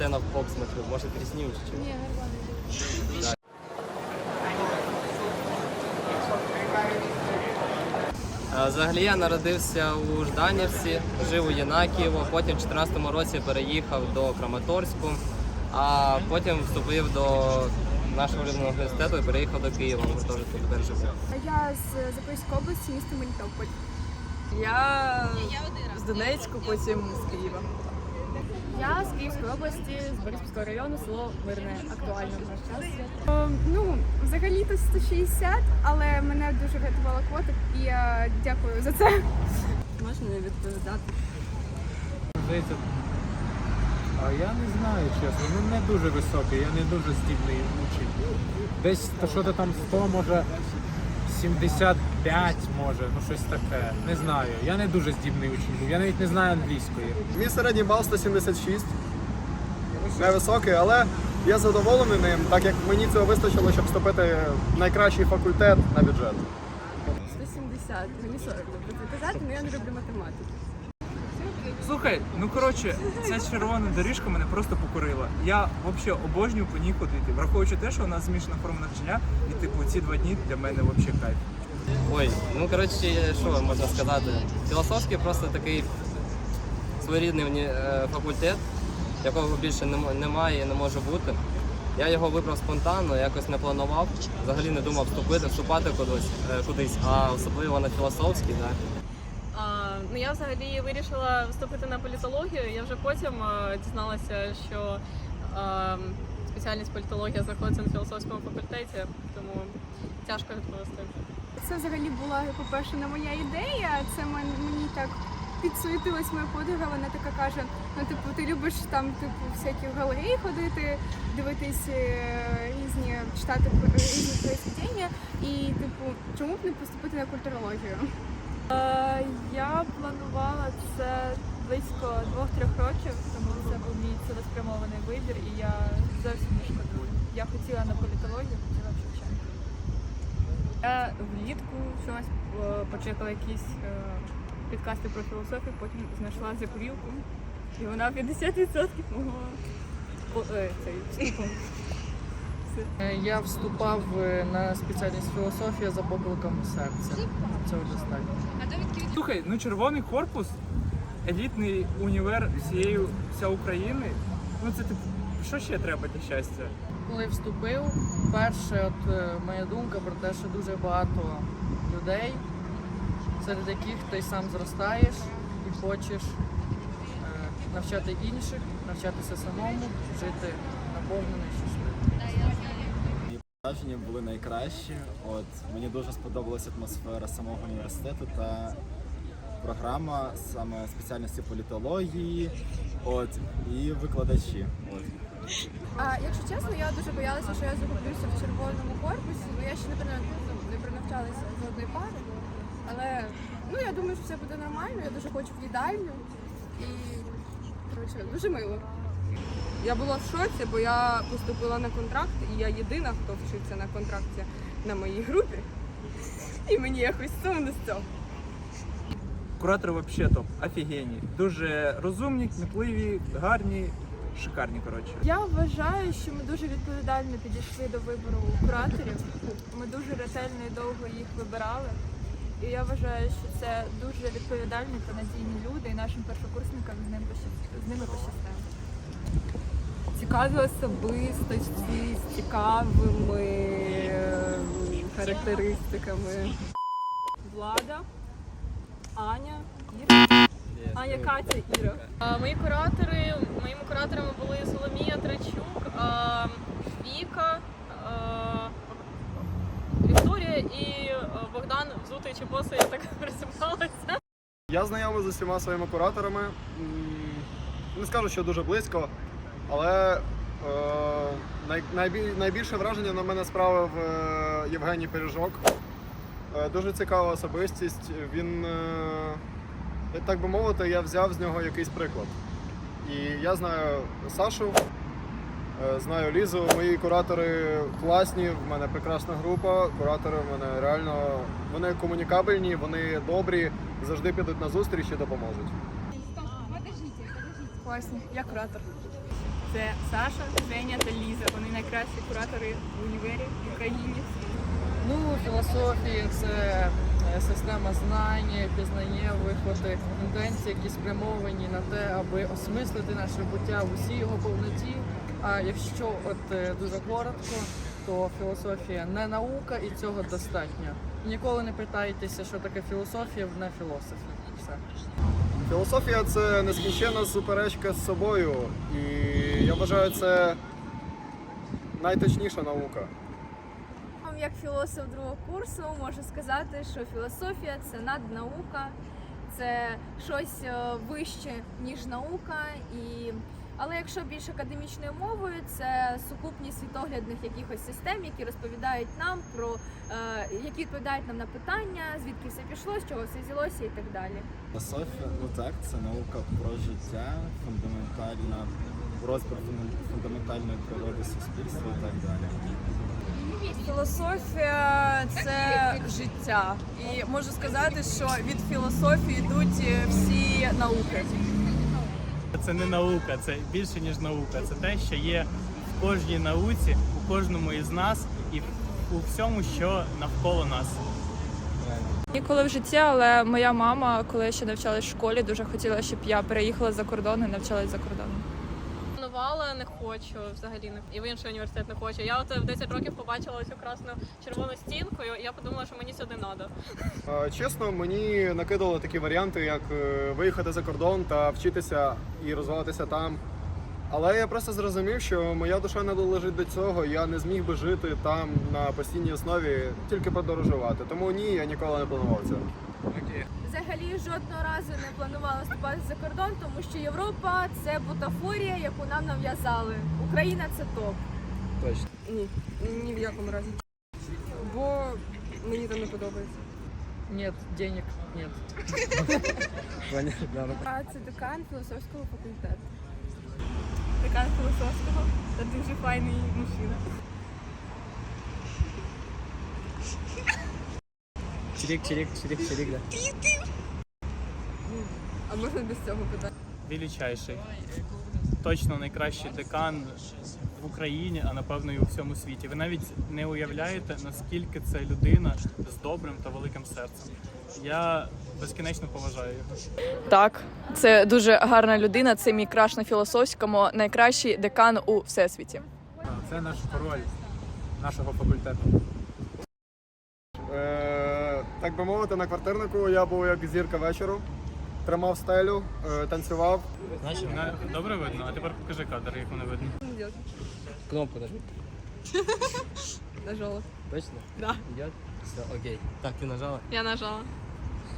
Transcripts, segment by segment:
постоянно в бок смотрю. Может, пересним чуть-чуть. Ні, нормально. А, Взагалі я народився у Жданівці, жив у Єнакієво, потім в 14-му році переїхав до Краматорську, а потім вступив до нашого улюбленого університету і переїхав до Києва, ми теж тут тепер живу. Я з Запорізької області, місто Мелітополь. Я з Донецьку, потім з Києва. Я з Київської області, з Бориспільського району, село Мирне, актуально в наш час. Е, ну, взагалі-то 160, але мене дуже врятувала квота, і я дякую за це. Можна не відповідати. Здається, а я не знаю, чесно. Ну не дуже високий, я не дуже здібний учень. Десь то що то там 100, може 75, може, ну щось таке. Не знаю. Я не дуже здібний учень був. Я навіть не знаю англійської. Мій середній бал 176. Невисокий, але я задоволений ним, так як мені цього вистачило, щоб вступити в найкращий факультет на бюджет. 170. Мені 40 добре казати, але я не люблю математику. Слухай, ну коротше, ця червона доріжка мене просто покорила. Я взагалі обожнюю по ній ходити, враховуючи те, що у нас змішана форма навчання, і типу ці два дні для мене взагалі кайф. Ой, ну коротше, що можна сказати? Філософський просто такий своєрідний е, факультет, якого більше немає і не може бути. Я його вибрав спонтанно, якось не планував. Взагалі не думав вступити, вступати кудись, е, кудись, а особливо на філософський. Да. Ну я взагалі вирішила вступити на політологію. Я вже потім дізналася, що а, спеціальність політологія знаходиться на філософському факультеті, тому тяжко відповісти. Це взагалі була, по-перше, не моя ідея. Це мені так підсуетилась моя подруга. Вона така каже: ну, типу, ти любиш там, типу, всякі галереї ходити, дивитись е, різні, читати різні произведення, і типу, чому б не поступити на культурологію? Е, Я планувала це близько двох-трьох років, тому це був мій цілеспрямований вибір, і я зовсім не шкодую. Я хотіла на політологію, хотіла в Шевченка. Я влітку щось е, почекала якісь е, підкасти про філософію, потім знайшла закурівку, і вона 50% мого цей Я вступав е, на спеціальність філософія за покликом серця. Цього достатньо. Слухай, ну червоний корпус, елітний універ всієї вся України. Ну це типу, що ще треба для щастя? Коли вступив, перше, от е, моя думка про те, що дуже багато людей, серед яких ти сам зростаєш і хочеш е, навчати інших, навчатися самому, жити наповнено і щасливо. Враження були найкращі. От мені дуже сподобалася атмосфера самого університету та програма саме спеціальності політології, от і викладачі. От. А якщо чесно, я дуже боялася, що я загублюся в червоному корпусі, бо я ще не не принавчалася з одної пари. Але ну я думаю, що все буде нормально. Я дуже хочу в їдальню і коротше, дуже мило. Я була в шоці, бо я поступила на контракт, і я єдина, хто вчиться на контракті на моїй групі. І мені якось сумно з цього. Куратори взагалі топ, офігенні. Дуже розумні, кмітливі, гарні, шикарні, коротше. Я вважаю, що ми дуже відповідально підійшли до вибору кураторів. Ми дуже ретельно і довго їх вибирали. І я вважаю, що це дуже відповідальні та надійні люди, і нашим першокурсникам з ними пощастило. Цікаві особистості з цікавими е, характеристиками. Влада, Аня, Іра. Аня, Катя, Іра. Мої куратори, моїми кураторами були Соломія Трачук, Віка, Вікторія і Богдан взутий чи боси, я так присипалася. Я знайомий з усіма своїми кураторами. Не скажу, що дуже близько, але е, найбільше враження на мене справив е, Євгеній Пиріжок. Е, дуже цікава особистість. Він, е, як так би мовити, я взяв з нього якийсь приклад. І я знаю Сашу, е, знаю Лізу. Мої куратори класні, в мене прекрасна група. Куратори в мене реально вони комунікабельні, вони добрі, завжди підуть на зустріч і допоможуть. Класні, я куратор. Це Саша, Женя та Ліза. Вони найкращі куратори в універі в Україні. Ну, філософія це е, система знань, пізнання, виходи, тенденції, які спрямовані на те, аби осмислити наше буття в усій його повноті. А якщо от е, дуже коротко, то філософія не наука і цього достатньо. Ніколи не питайтеся, що таке філософія в не філософі. Все. Філософія це нескінченна суперечка з собою, і я вважаю, це найточніша наука. Як філософ другого курсу можу сказати, що філософія це наднаука, це щось е, вище, ніж наука. І... Але якщо більш академічною мовою, це сукупність світоглядних якихось систем, які розповідають нам про е, які відповідають нам на питання, звідки все пішло, з чого все взялося і так далі. Філософія, ну так, це наука про життя, фундаментальна, розбір фундам- фундаментальної природи суспільства і так далі. Філософія це життя, і можу сказати, що від філософії йдуть всі науки. Це не наука, це більше ніж наука. Це те, що є в кожній науці, у кожному із нас і у всьому, що навколо нас. Ніколи в житті, але моя мама, коли я ще навчалась в школі, дуже хотіла, щоб я переїхала за кордон і навчалась за кордоном. Планувала, не хочу взагалі не і в інший університет не хочу. Я от в 10 років побачила цю красну червону стінку, і я подумала, що мені сюди треба. Е, Чесно, мені накидали такі варіанти, як е, виїхати за кордон та вчитися і розвиватися там. Але я просто зрозумів, що моя душа не долежить до цього. Я не зміг би жити там на постійній основі, тільки подорожувати. Тому ні, я ніколи не планував цього. Взагалі жодного разу не планувала вступати за кордон, тому що Європа це бутафорія, яку нам нав'язали. Україна це топ. Точно. Ні, ні в якому разі. Бо мені там не подобається. Нет, денег нет. А це декан філософського факультету. Декан філософського та дуже файний мужчина. Чирик, чирик, чирик, чирик, да. А можна без цього питання? Величайший. Точно найкращий декан в Україні, а напевно і у всьому світі. Ви навіть не уявляєте, наскільки це людина з добрим та великим серцем. Я безкінечно поважаю його. Так, це дуже гарна людина. Це мій краш на філософському, найкращий декан у всесвіті. Це наш король нашого факультету. Е, так би мовити, на квартирнику я був як зірка вечору, тримав стелю, е, танцював. На- Добре видно, а тепер покажи кадр, як воно видно. Кнопку нажми. Нажала. Точно? Да. Идет? Все, окей. Так, ти нажала? Я нажала.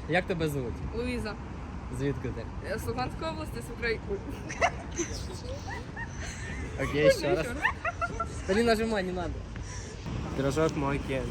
Як тебе звуть? Луїза. Звідки ти? Я з Луганської області, з України. Окей, ще раз. Та не нажимай, не надо. Пирожок мой кен.